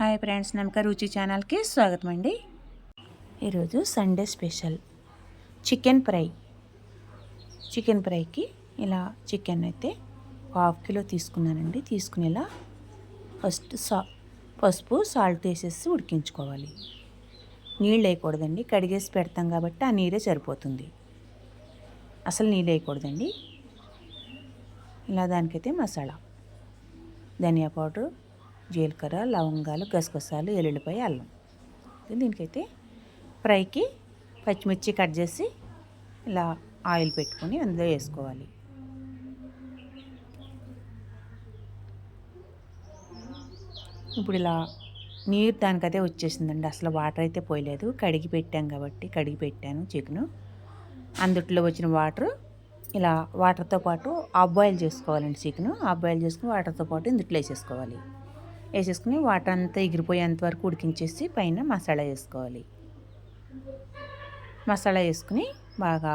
Hi friends నమ్మక రుచి ఛానల్కి స్వాగతం అండి ఈరోజు Sunday special. Chicken fry. Chicken ఫ్రైకి ఇలా చికెన్ అయితే హాఫ్ కిలో తీసుకున్నానండి. తీసుకునేలా ఫస్ట్ సా పసుపు సాల్ట్ వేసేసి ఉడికించుకోవాలి. నీళ్ళు వేయకూడదండి. కడిగేసి పెడతాం కాబట్టి ఆ నీరే సరిపోతుంది. అసలు నీళ్ళు వేయకూడదండి. ఇలా దానికైతే మసాలా ధనియా పౌడర్ జీలకర్ర లవంగాలు గసగసాలు ఎల్లుల్లిపాయ అల్లం. దీనికైతే ఫ్రైకి పచ్చిమిర్చి కట్ చేసి ఇలా ఆయిల్ పెట్టుకొని అందులో వేసుకోవాలి. ఇప్పుడు ఇలా నీరు దానికైతే వచ్చేసిందండి. అసలు వాటర్ అయితే పోయలేదు. కడిగి పెట్టాం కాబట్టి కడిగి పెట్టాను చికెను. అందుట్లో వచ్చిన వాటర్ ఇలా వాటర్తో పాటు ఆఫ్ బాయిల్ చేసుకోవాలండి చికెను. ఆఫ్ బాయిల్ చేసుకుని వాటర్తో పాటు ఇందుట్లో వేసేసుకోవాలి. వేసేసుకుని వాటర్ అంతా ఎగిరిపోయేంత వరకు ఉడికించేసి పైన మసాలా వేసుకోవాలి. మసాలా వేసుకుని బాగా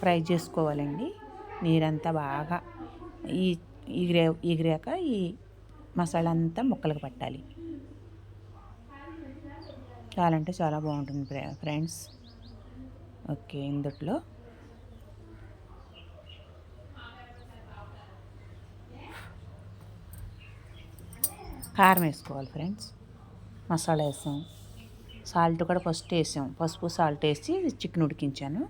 ఫ్రై చేసుకోవాలండి. నీరంతా బాగా ఈ ఎగిరే ఎగిరాక ఈ మసాలా అంతా ముక్కలకు పట్టాలి. చాలా అంటే చాలా బాగుంటుంది ఫ్రెండ్స్. ఓకే ఇందుట్లో కారం వేసుకోవాలి ఫ్రెండ్స్. మసాలా వేసాం. సాల్ట్ కూడా ఫస్ట్ వేసాం. పసుపు సాల్ట్ వేసి చికెన్ ఉడికించాను.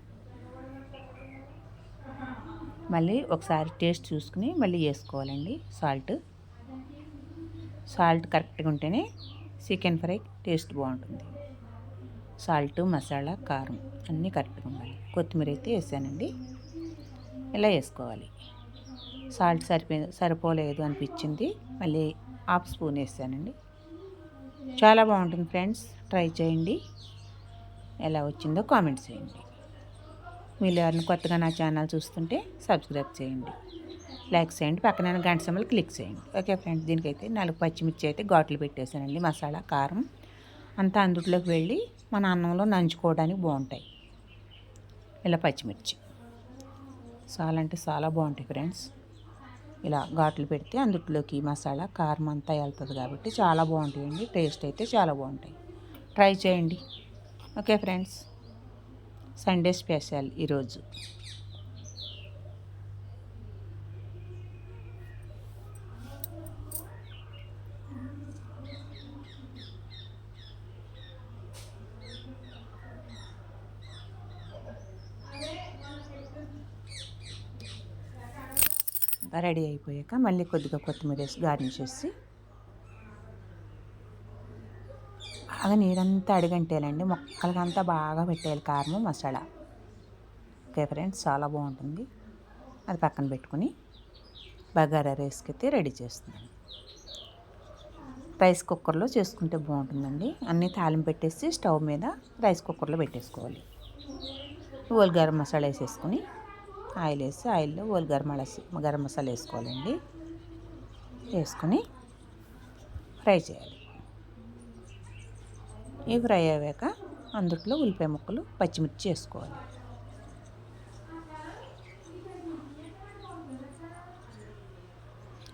మళ్ళీ ఒకసారి టేస్ట్ చూసుకుని మళ్ళీ వేసుకోవాలండి సాల్ట్. సాల్ట్ కరెక్ట్గా ఉంటేనే చికెన్ ఫ్రై టేస్ట్ బాగుంటుంది. సాల్ట్ మసాలా కారం అన్నీ కరెక్ట్గా ఉండాలి. కొత్తిమీర అయితే వేసానండి. ఇలా వేసుకోవాలి? సాల్ట్ సరిపో సరిపోలేదు అనిపించింది. మళ్ళీ హాఫ్ స్పూన్ వేసానండి. చాలా బాగుంటుంది ఫ్రెండ్స్. ట్రై చేయండి. ఎలా వచ్చిందో కామెంట్ చేయండి. మీరు ఎవరిని కొత్తగా నా ఛానల్ చూస్తుంటే సబ్స్క్రైబ్ చేయండి. లైక్ చేయండి. పక్కన గంట సమలు క్లిక్ చేయండి. ఓకే ఫ్రెండ్స్ దీనికైతే నాలుగు పచ్చిమిర్చి అయితే ఘాట్లు పెట్టేశానండి. మసాలా కారం అంతా అందుట్లోకి వెళ్ళి మన అన్నంలో నంచుకోవడానికి బాగుంటాయి. ఇలా పచ్చిమిర్చి. చాలా అంటే చాలా బాగుంటాయి ఫ్రెండ్స్. ఇలా ఘాట్లు పెడితే అందుట్లోకి మసాలా కారం అంతా వెళ్తుంది కాబట్టి చాలా బాగుంటాయండి. టేస్ట్ అయితే చాలా బాగుంటాయి. ట్రై చేయండి. ఓకే ఫ్రెండ్స్ సండే స్పెషల్ ఈరోజు. రెడీ అయిపోయాక మళ్ళీ కొద్దిగా కొత్తిమీర వేసి గార్నిష్ చేసి బాగా నీరంతా అడిగంటేయాలండి. మొక్కలకంతా బాగా పెట్టేయాలి కారము మసాలా. ఓకే ఫ్రెండ్స్ చాలా బాగుంటుంది. అది పక్కన పెట్టుకుని బగారా రైస్కి అయితే రెడీ చేస్తున్నాను. రైస్ కుక్కర్లో చేసుకుంటే బాగుంటుందండి. అన్నీ తాలింపు పెట్టేసి స్టవ్ మీద రైస్ కుక్కర్లో పెట్టేసుకోవాలి. ఓల్ గరం మసాలా వేసేసుకుని ఆయిల్ వేసి ఆయిల్లో ఓల్ గరం గరం మసాలా వేసుకోవాలండి. వేసుకొని ఫ్రై చేయాలి. ఇవి ఫ్రై అయ్యాక అందుట్లో ఉల్లిపాయ ముక్కలు పచ్చిమిర్చి వేసుకోవాలి.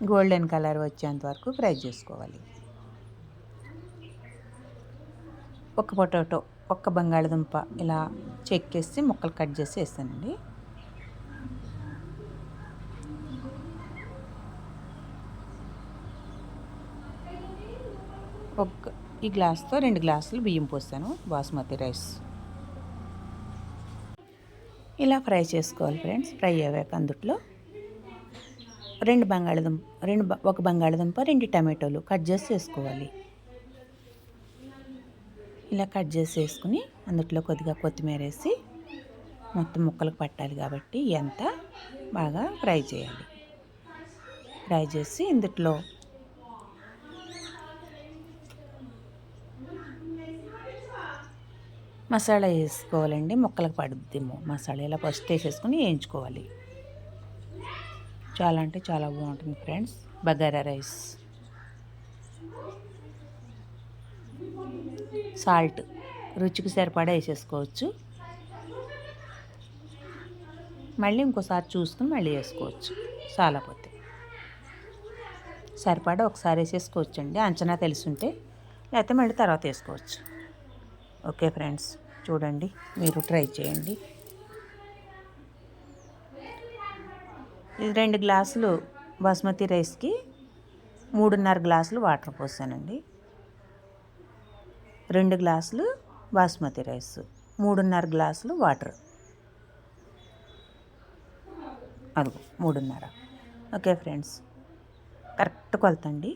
గోల్డెన్ కలర్ వచ్చేంత వరకు ఫ్రై చేసుకోవాలి. ఒక పొటాటో ఒక్క బంగాళదుంప ఇలా చెక్కేసి ముక్కలు కట్ చేసి వేస్తానండి. ఒక ఈ గ్లాస్తో రెండు గ్లాసులు బియ్యం పోస్తాను బాస్మతి రైస్. ఇలా ఫ్రై చేసుకోవాలి ఫ్రెండ్స్ ఫ్రై అయ్యాక అందుట్లో రెండు బంగాళదుంప రెండు ఒక బంగాళదుంప రెండు టమాటోలు కట్ చేసి వేసుకోవాలి. ఇలా కట్ చేసి వేసుకుని అందుట్లో కొద్దిగా కొత్తిమీర వేసి మొత్తం ముక్కలకు పట్టాలి కాబట్టి ఎంత బాగా ఫ్రై చేయాలి. ఫ్రై చేసి ఇందుట్లో మసాలా వేసుకోవాలండి. ముక్కలకు పడుద్దేమో మసాలా ఇలా ఫస్ట్ వేసేసుకొని వేయించుకోవాలి. చాలా అంటే చాలా బాగుంటుంది ఫ్రెండ్స్. బగారా రైస్. సాల్ట్ రుచికి సరిపడా వేసేసుకోవచ్చు. మళ్ళీ ఇంకోసారి చూసుకుని మళ్ళీ వేసుకోవచ్చు. చాలాపోతే సరిపడా ఒకసారి వేసేసుకోవచ్చు అండి అంచనా ఉంటే లేకపోతే మళ్ళీ తర్వాత వేసుకోవచ్చు. ఓకే ఫ్రెండ్స్ చూడండి మీరు ట్రై చేయండి. ఇది రెండు గ్లాసులు బాస్మతి రైస్కి మూడున్నర గ్లాసులు వాటర్ పోసానండి. రెండు గ్లాసులు బాస్మతి రైస్ మూడున్నర గ్లాసులు వాటర్. అదిగో మూడున్నర. ఓకే ఫ్రెండ్స్ కరెక్ట్ కొలతండి.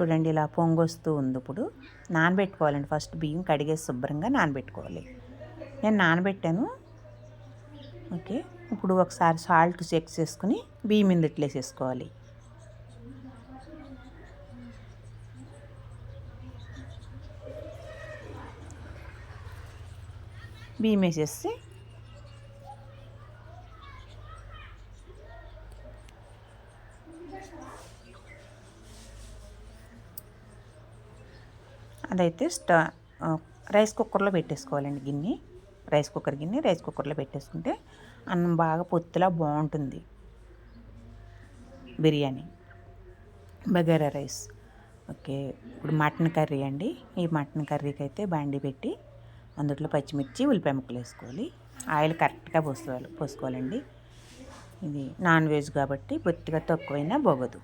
చూడండి ఇలా పొంగొస్తూ ఉంది ఇప్పుడు. నానబెట్టుకోవాలండి ఫస్ట్ బియ్యం కడిగేసి శుభ్రంగా నానబెట్టుకోవాలి. నేను నానబెట్టాను. ఓకే ఇప్పుడు ఒకసారి సాల్ట్ చెక్ చేసుకుని బియ్యం ఇందుట్లేసేసుకోవాలి బియ్యం వేసేసి అదైతే స్టా రైస్ కుక్కర్లో పెట్టేసుకోవాలండి గిన్నె. రైస్ కుక్కర్ గిన్నె రైస్ కుక్కర్లో పెట్టేసుకుంటే అన్నం బాగా పొత్తులా బాగుంటుంది. బిర్యానీ. బగారా రైస్. ఓకే ఇప్పుడు మటన్ కర్రీ అండి. ఈ మటన్ కర్రీకి అయితే బాండి పెట్టి అందులో పచ్చిమిర్చి ఉల్లిపాయ ముక్కలు వేసుకోవాలి. ఆయిల్ కరెక్ట్గా పోసుకోవాలి పోసుకోవాలండి. ఇది నాన్ వెజ్ కాబట్టి బొత్తిగా తక్కువైనా బొగదు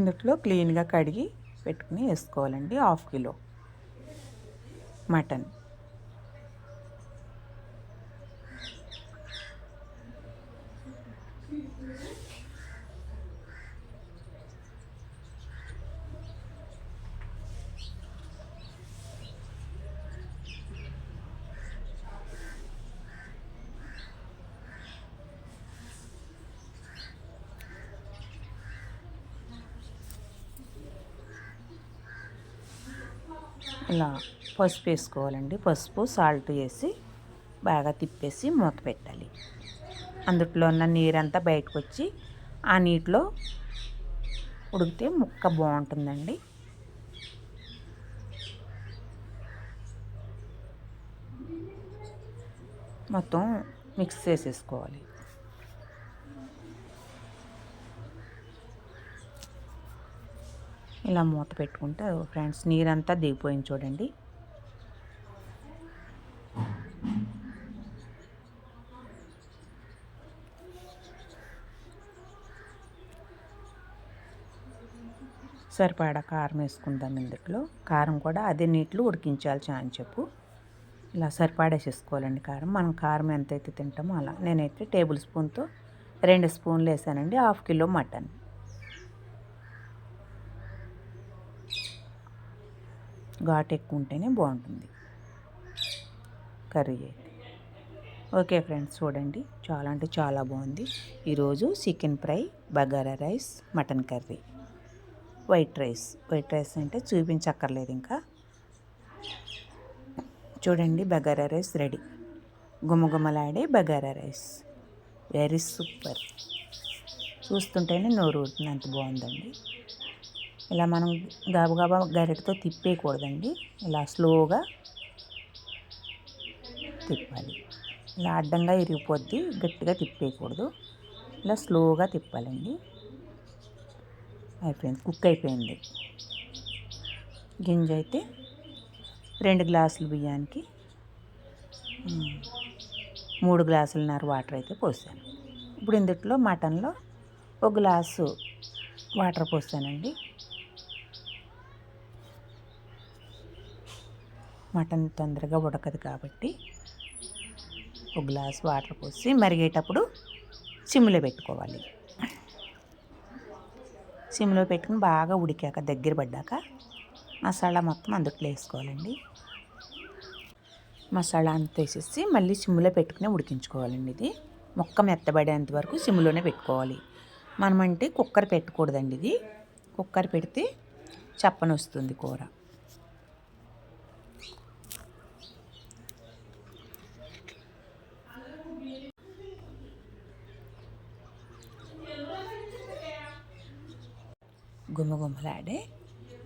అందుట్లో క్లీన్గా కడిగి పెట్టుకుని వేసుకోవాలండి హాఫ్ కిలో మటన్. ఇలా పసుపు వేసుకోవాలండి. పసుపు సాల్ట్ వేసి బాగా తిప్పేసి మూత పెట్టాలి. అందుట్లో ఉన్న నీరంతా బయటకు వచ్చి ఆ నీటిలో ఉడికితే ముక్క బాగుంటుందండి. మొత్తం మిక్స్ చేసేసుకోవాలి. ఇలా మూత పెట్టుకుంటే ఫ్రెండ్స్ నీరంతా దిగిపోయింది చూడండి. సరిపడా కారం వేసుకుందాం ఇందులో. కారం కూడా అదే నీటిలో ఉడికించాలి అని చెప్పు. ఇలా సరిపడేసేసుకోవాలండి కారం. మనం కారం ఎంతైతే తింటామో అలా. నేనైతే టేబుల్ స్పూన్తో రెండు స్పూన్లు వేసానండి. Half kilo mutton. ఘాట్ ఎక్కువ ఉంటేనే బాగుంటుంది కర్రీ అయితే ఓకే ఫ్రెండ్స్ చూడండి. చాలా అంటే చాలా బాగుంది ఈరోజు chicken fry bagara rice mutton curry. White rice. White rice అంటే చూపించక్కర్లేదు ఇంకా. చూడండి బగారా రైస్ రెడీ. గుమగుమలాడే బగారా రైస్. Very super. చూస్తుంటేనే నోరు ఊరుతుంది అంత బాగుందండి ఇలా మనం గబగబా గరిటతో తిప్పేయకూడదండి. ఇలా స్లోగా తిప్పాలి. ఇలా అడ్డంగా ఇరిగిపోద్ది గట్టిగా తిప్పేయకూడదు. ఇలా స్లోగా తిప్పాలండి. అయిపోయింది కుక్ అయిపోయింది. గింజ అయితే రెండు గ్లాసులు బియ్యానికి మూడు గ్లాసులన్నర వాటర్ అయితే పోసాను. ఇప్పుడు ఇందుట్లో మటన్లో ఒక గ్లాసు వాటర్ పోసానండి. మటన్ తొందరగా ఉడకదు కాబట్టి ఒక గ్లాస్ వాటర్ పోసి మరిగేటప్పుడు సిమ్లో పెట్టుకోవాలి. సిమ్లో పెట్టుకుని బాగా ఉడికాక దగ్గర పడ్డాక మసాలా మొత్తం అందుట్లో వేసుకోవాలండి. మసాలా అంత వేసేసి మళ్ళీ సిమ్లో పెట్టుకుని ఉడికించుకోవాలండి ఇది. మొక్క మెత్తబడేంత వరకు సిమ్లోనే పెట్టుకోవాలి. మనమంటే కుక్కర్ పెట్టకూడదండి ఇది. కుక్కర్ పెడితే చప్పని వస్తుంది కూర. గుమగుమలాడే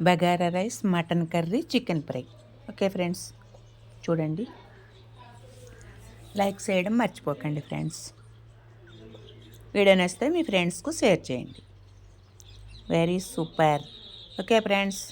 bagara rice mutton curry chicken fry. Okay friends చూడండి. లైక్ చేయడం మర్చిపోకండి ఫ్రెండ్స్. వీడియో నచ్చితే మీ ఫ్రెండ్స్కు షేర్ చేయండి. Very super. Okay friends.